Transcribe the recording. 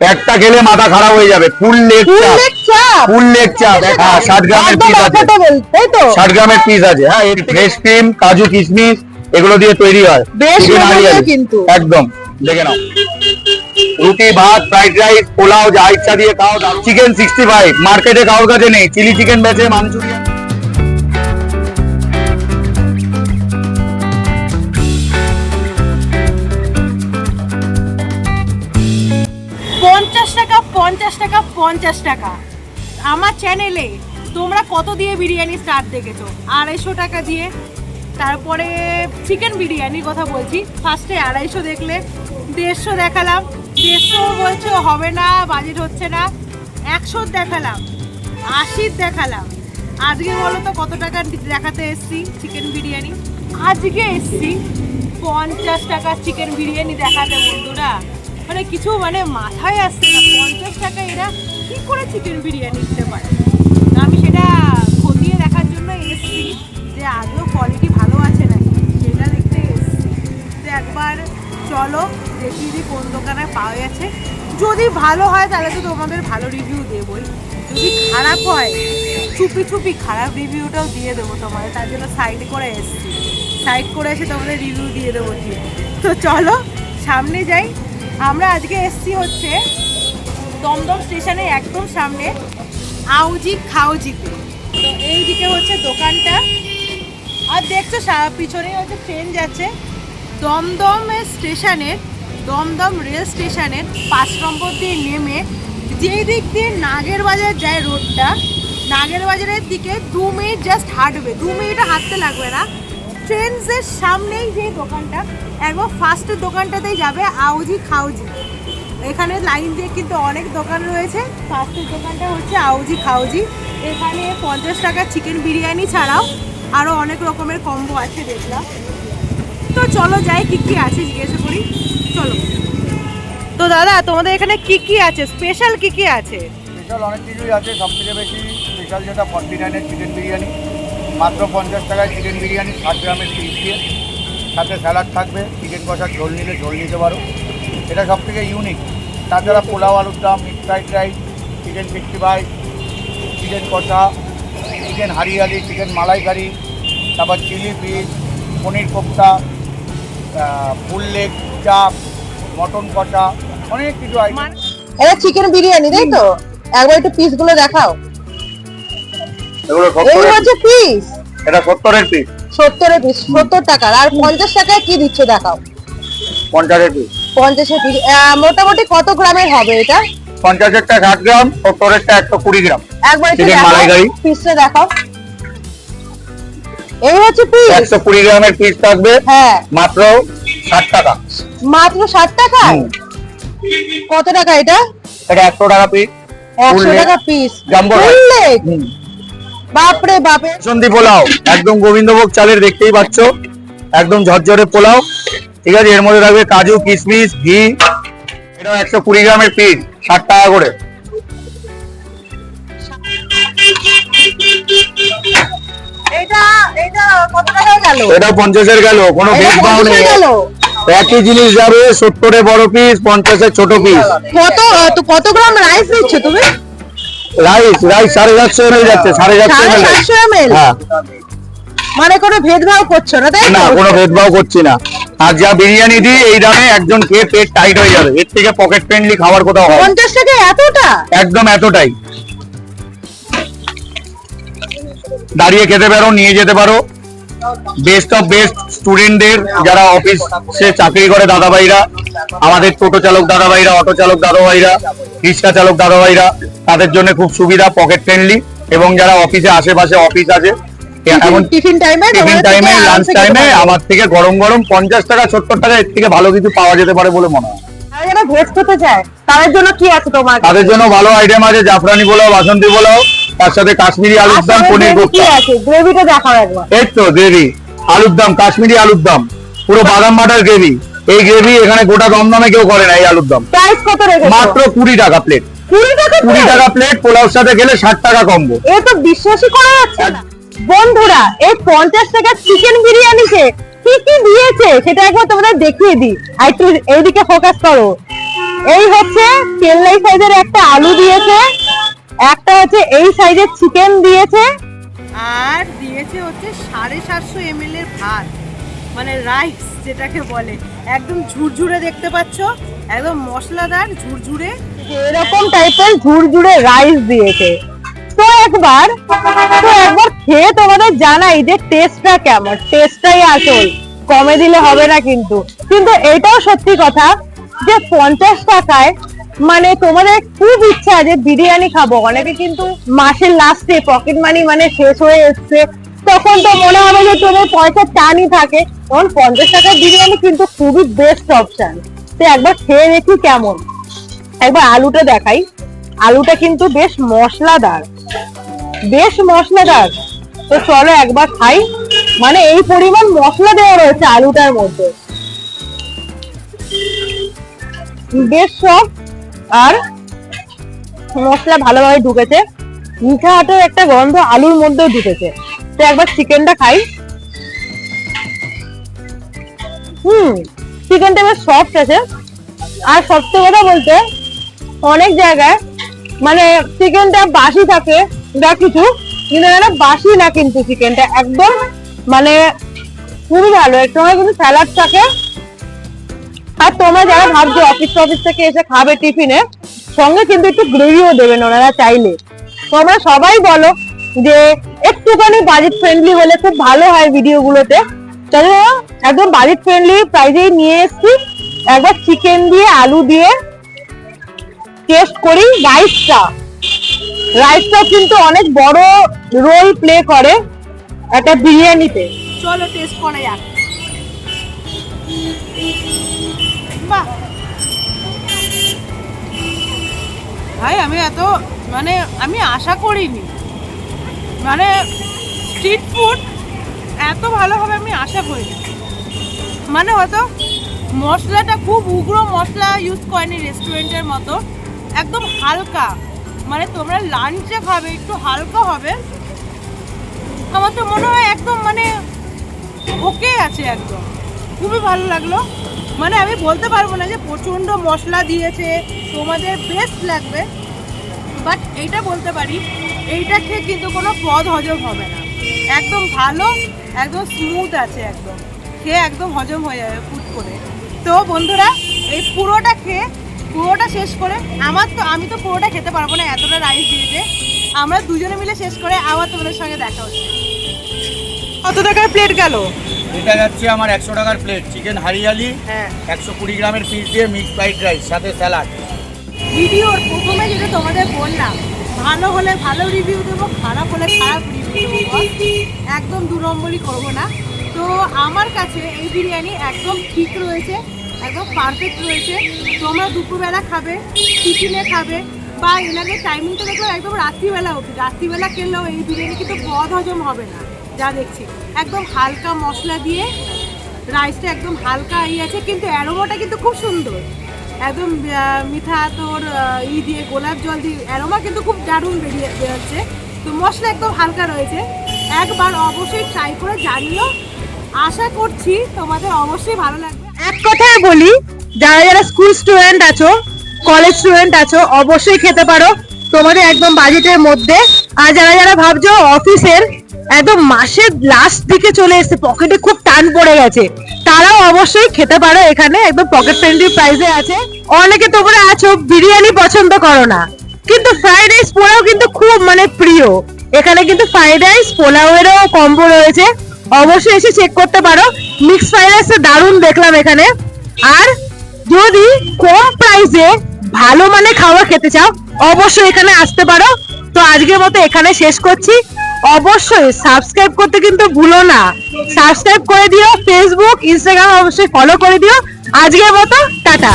একটা খেলে মাথা খারাপ হয়ে যাবে। ফুল লেগ চাপ ফুল লেগ চাপ হ্যাঁ ষাট গ্রামের পিস আছে। ষাট গ্রামের পিস আছে। হ্যাঁ এর ফ্রেশ ক্রিম কাজু কিশমিশ এগুলো দিয়ে তৈরি হয়। কিন্তু। একদম। দেখে নাও। রুটি ভাত ফ্রাইড রাইস পোলাও যা ইচ্ছা দিয়ে খাও। চিকেন সিক্সটি ফাইভ মার্কেটে কারোর কাছে নেই। চিলি চিকেন বেচে মাঞ্চুরিয়ান পঞ্চাশ টাকা পঞ্চাশ টাকা। আমার চ্যানেলে তোমরা কত দিয়ে বিরিয়ানি স্টার্ট দেখেছ? আড়াইশো টাকা দিয়ে। তারপরে চিকেন বিরিয়ানির কথা বলছি। ফার্স্টে আড়াইশো দেখলে, দেড়শো দেখালাম। দেড়শো বলছো হবে না বাজেট হচ্ছে না। একশো দেখালাম, আশির দেখালাম। আজকে বলো তো কত টাকা দেখাতে এসছি চিকেন বিরিয়ানি? আজকে এসছি পঞ্চাশ টাকার চিকেন বিরিয়ানি দেখাতে বন্ধুরা। মানে কিছু মানে মাথায় আসছে না, পঞ্চাশ টাকা এরা কি করে চিকেন বিরিয়ানি দিতে পারে? আমি সেটা খতিয়ে দেখার জন্য এসেছি যে আদৌ কোয়ালিটি ভালো আছে নাকি? সেটা দেখতে এসেছি। একবার চলো দেখি যদি কোন দোকানে পাওয়া যাচ্ছে যদি ভালো হয় তাহলে তো তোমাদের ভালো রিভিউ দেবই। যদি খারাপ হয়, চুপি চুপি খারাপ রিভিউটাও দিয়ে দেবো তোমাদের। তার জন্য সাইড করে এসেছি। সাইড করে এসে তোমাদের রিভিউ দিয়ে দেবো তো চলো সামনে যাই। আমরা আজকে এসছি হচ্ছে দমদম স্টেশনে একদম সামনে আউজি খাউজিতে। তো এইদিকে হচ্ছে দোকানটা। আর দেখছ পিছনেই হচ্ছে ট্রেন যাচ্ছে। দমদম স্টেশনের দমদম রেল স্টেশনের পাঁচ নম্বর দিয়ে নেমে যেই দিক দিয়ে নাগের বাজার যায় রোডটা নাগের বাজারের দিকে দু মিনিট জাস্ট হাঁটবে। দু মিনিট হাঁটতে লাগবে না। ট্রেনসের সামনেই যে দোকানটা একবার ফার্স্টের দোকানটাতেই যাবে আউজি খাউজি। এখানে লাইন দিয়ে কিন্তু অনেক দোকান রয়েছে। ফার্স্টের দোকানটা হচ্ছে আউজি খাউজি। এখানে পঞ্চাশ টাকা চিকেন বিরিয়ানি ছাড়াও আরও অনেক রকমের কম্বো আছে দেখলাম। তো চলো যাই কী কী আছে, জিজ্ঞাসা করি। চলো। তো দাদা, তোমাদের এখানে কি কি আছে? স্পেশাল কি কি আছে? স্পেশাল অনেক কিছুই আছে। সব থেকে বেশি স্পেশাল যেটা ফর্টি নাইনের চিকেন বিরিয়ানি। মাত্র পঞ্চাশ টাকায় চিকেন বিরিয়ানি ষাট গ্রামের পিস দিয়ে। সাথে স্যালাড থাকবে চিকেন কষার ঝোল নিলে ঝোল নিতে পারো। এটা সব থেকে ইউনিক তাছাড়া পোলাও আলুর দাম mix fried rice chicken sixty five chicken কষা চিকেন হারিয়ালি চিকেন মালাইকারি তারপর chilli fish paneer kofta full leg চাপ মটন কষা অনেক কিছু আইটেম মানে এটা চিকেন বিরিয়ানি তাই তো? একবার একটু পিসগুলো দেখাও। এগুলো এই হচ্ছে পিস এটা সত্তরের পিস সত্তরের পিস সত্তর টাকার। আর পঞ্চাশ টাকায় কি দিচ্ছ দেখাও। পঞ্চাশের পিস পঞ্চাশের পিস মোটামুটি কত গ্রামের হবে এটা? পঞ্চাশেরটা ষাট গ্রাম সত্তরেরটা একশো কুড়ি গ্রাম। একবার দেখাও পিসটা দেখাও। এই হচ্ছে পিস একশো কুড়ি গ্রামের পিস থাকবে। হ্যাঁ। মাত্র ষাট টাকা। মাত্র ষাট হুম। কত টাকা এটা? এটা একশো টাকা পিস একশো টাকা পিস jumbo বাপরে বাপে বাসন্তী পোলাও। একদম গোবিন্দভোগ চালের দেখতেই পাচ্ছ। একদম ঝরঝরে পোলাও। ঠিক আছে এর মধ্যে থাকবে কাজু কিশমিশ ঘি। এটা একশো কুড়ি গ্রামের পিস ষাট টাকা করে। এটা এটা কত টাকা পঞ্চাশের গেল কোনো এটা ভেদভাব নেই। একই জিনিস যাবে সত্তরে বড় পিস পঞ্চাশের ছোট পিস কত কত গ্রাম রাইস দিচ্ছ তুমি? রাইস রাইস সাড়ে চারশো এমএল যাচ্ছে সাড়ে চারশো সাড়ে এমএল সাতশো এমএল হ্যাঁ। মানে কোনো ভেদভাব করছ না তাই না কোনো ভেদভাব করছি না। আর যা বিরিয়ানি দিই এই দামে একজন খেয়ে পেট টাইট হয়ে যাবে। এর থেকে পকেট ফ্রেন্ডলি খাবার কোথাও হয়? পঞ্চাশ টাকা এতটা? একদম এতটাই। দাঁড়িয়ে খেতে পারো নিয়ে যেতে পারো। বেস্ট অফ বেস্ট স্টুডেন্টদের যারা অফিসে চাকরি করে দাদাভাইরা আমাদের টোটো চালক দাদাভাইরা অটো চালক দাদাভাইরা রিক্সা চালক দাদাভাইরা তাদের জন্য খুব সুবিধা পকেট ফ্রেন্ডলি এবং যারা অফিসে আশেপাশে অফিস আছে এমন টিফিন টাইমে টিফিন টাইমে লাঞ্চ টাইমে আমার থেকে গরম গরম পঞ্চাশ টাকা সত্তর টাকা এর থেকে ভালো কিছু পাওয়া যেতে পারে বলে মনে হয়। যারা ভেজ খেতে চায়। তাদের জন্য কি আছে তোমার? তাদের জন্য ভালো আইটেম আছে জাফরানি পোলাও বাসন্তী পোলাও তার সাথে কাশ্মীরি আলুর দাম পনির কি কোপ্তা। আছে? গ্রেভিটা দেখাও একবার। এই তো গ্রেভি আলুর দাম কাশ্মীরি আলুর দাম পুরো বাদাম বাটার গ্রেভি এই গ্রেভি এখানে গোটা দমদমে কেউ করে না এই আলুর দাম। প্রাইস কত রেখেছো? মাত্র কুড়ি টাকা প্লেট কুড়ি টাকা প্লেট পোলাওর সাথে গেলে ষাট টাকা কম্বো এ তো বিশ্বাসই করা যাচ্ছে না। বন্ধুরা এই পঞ্চাশ টাকা চিকেন বিরিয়ানিতে কি কি দিয়েছে সেটা একবার তোমাদের দেখিয়ে দিই। আর একটু এইদিকে ফোকাস করো। এই হচ্ছে চেন্নাই সাইজের একটা আলু দিয়েছে একটা হচ্ছে এই সাইজের চিকেন দিয়েছে। আর দিয়েছে হচ্ছে সাড়ে সাতশো এম এর ভাত মানে রাইস যেটাকে বলে। একদম ঝুরঝুরে দেখতে পাচ্ছ একদম মশলাদার ঝুরঝুরে। এরকম টাইপের ঝুরঝুরে রাইস দিয়েছে। তো একবার তো একবার খেয়ে তোমাদের জানাই যে টেস্টটা কেমন। টেস্টটাই আসল। কমে দিলে হবে না কিন্তু। কিন্তু এটাও সত্যি কথা যে পঞ্চাশ টাকায় মানে তোমাদের খুব ইচ্ছা যে বিরিয়ানি খাব। অনেকে কিন্তু মাসের লাস্টে পকেট মানি মানে শেষ হয়ে এসছে। তখন তো মনে হবে যে তোদের পয়সা টানই থাকে। তখন পঞ্চাশ টাকার বিরিয়ানি কিন্তু খুবই বেস্ট অপশন তো একবার খেয়ে দেখি কেমন। একবার আলুটা দেখাই। আলুটা কিন্তু বেশ মশলাদার। বেশ মশলাদার। তো চলো একবার খাই। মানে এই পরিমাণ মশলা দেওয়া রয়েছে আলুটার মধ্যে। বেশ সব আর মশলা ভালোভাবে ঢুকেছে। মিঠা আটার একটা গন্ধ আলুর মধ্যেও ঢুকেছে। তো একবার চিকেনটা খাই। হুম, চিকেনটা বেশ সফট আছে। আর সবচেয়ে কথা বলতে অনেক জায়গায় মানে চিকেনটা বাসি থাকে বা কিছু, কিন্তু এখানে বাসি না কিন্তু চিকেনটা, একদম মানে খুবই ভালো। এর সঙ্গে কিন্তু স্যালাড থাকে। আর তোমরা যারা ভাবছ অফিস অফিস থেকে এসে খাবে টিফিনে, সঙ্গে কিন্তু একটু গ্রেভিও দেবেন ওনারা চাইলে। তোমরা সবাই বলো যে একটুখানি বাজেট ফ্রেন্ডলি হলে খুব ভালো হয় ভিডিওগুলোতে। তাহলে একদম বাজেট ফ্রেন্ডলি প্রাইজেই নিয়ে এসছি। একবার চিকেন দিয়ে, আলু দিয়ে টেস্ট করি রাইসটা রাইসটা কিন্তু অনেক বড় রোল প্লে করে একটা বিরিয়ানিতে। চলো টেস্ট করা যাক। বাহ। ভাই, আমি এত মানে আমি আশা করিনি। মানে স্ট্রিট ফুড এত ভালো হবে আমি আশা করিনি। মানে হয়তো মশলাটা খুব উগ্র মশলা ইউজ করেনি রেস্টুরেন্টের মতো। একদম হালকা। মানে তোমরা লাঞ্চে খাবে, একটু হালকা হবে। আমার তো মনে হয় একদম মানে ওকে আছে একদম। খুবই ভালো লাগল। মানে আমি বলতে পারব না যে প্রচণ্ড মশলা দিয়েছে, তোমাদের বেস্ট লাগবে। বাট এইটা বলতে পারি, এইটা খেয়ে কিন্তু কোনো পদ হজম হবে না। একদম ভালো, একদম স্মুথ আছে একদম। খেয়ে একদম হজম হয়ে যাবে ফুট করে। তো বন্ধুরা, এই পুরোটা খেয়ে পুরোটা শেষ করে আমার তো আমি তো পুরোটা খেতে পারব না এতটা রাইস দিয়েছে আমরা দুজনে মিলে শেষ করে আবার তোমাদের সঙ্গে দেখা হচ্ছে। কত টাকার প্লেট গেল? এটা যাচ্ছে আমার একশো টাকার প্লেট চিকেন হারিয়ালি হ্যাঁ। একশো কুড়ি গ্রামের পিস দিয়ে মিক্স ফ্রাইড রাইস সাথে স্যালাড ভিডিওর প্রথমে যেটা তোমাদের বললাম ভালো হলে ভালো রিভিউ দেবো খারাপ হলে খারাপ রিভিউ দেবো একদম দু নম্বরই করব না। তো আমার কাছে এই বিরিয়ানি একদম ঠিক রয়েছে। একদম পারফেক্ট রয়েছে। তোমরা দুপুরবেলা খাবে, টিফিনে খাবে, বা এনাদের টাইমিংটা দেখো একদম রাত্রিবেলা অবধি। রাত্রিবেলা খেলেও এই বিরিয়ানি কিন্তু বদ হজম হবে না, যা দেখছি। একদম হালকা মশলা দিয়ে রাইসটা একদম হালকা ই আছে, কিন্তু অ্যারোমাটা কিন্তু খুব সুন্দর। একদম মিঠা তোর ই দিয়ে, গোলাপ জল দিয়ে অ্যারোমা কিন্তু খুব দারুণ বেরিয়ে বেরোচ্ছে। তো মশলা একদম হালকা রয়েছে। একবার অবশ্যই ট্রাই করে জানিও। আশা করছি তোমাদের অবশ্যই ভালো লাগবে। এক কথায় বলি, যারা যারা স্কুল স্টুডেন্ট আছো কলেজ স্টুডেন্ট আছো, অবশ্যই খেতে পারো। তোমাদের একদম বাজেটের মধ্যে। আর যারা যারা ভাবছ অফিসের, একদম মাসের লাস্ট দিকে চলে এসেছে পকেটে খুব টান পড়ে গেছে, তারাও অবশ্যই খেতে পারো এখানে, একদম পকেট ফ্রেন্ডলি প্রাইসে আছে। অনেকে তোমরা আছো, বিরিয়ানি পছন্দ করো না। কিন্তু ফ্রাইড রাইস পোলাও কিন্তু খুব মানে প্রিয়। এখানে কিন্তু ফ্রাইড রাইস পোলাওয়েরও কম্বো রয়েছে। অবশ্যই এসে চেক করতে পারো। মিক্স ফ্রাইড রাইস দারুণ দেখলাম এখানে। আর যদি কম প্রাইসে ভালো মানে খাবার খেতে চাও, অবশ্যই এখানে আসতে পারো। তো আজকের মতো এখানে শেষ করছি। অবশ্যই সাবস্ক্রাইব করতে কিন্তু ভুলো না। সাবস্ক্রাইব করে দিও ফেসবুক ইনস্টাগ্রাম অবশ্যই ফলো করে দিও। আজকের মতো, টাটা।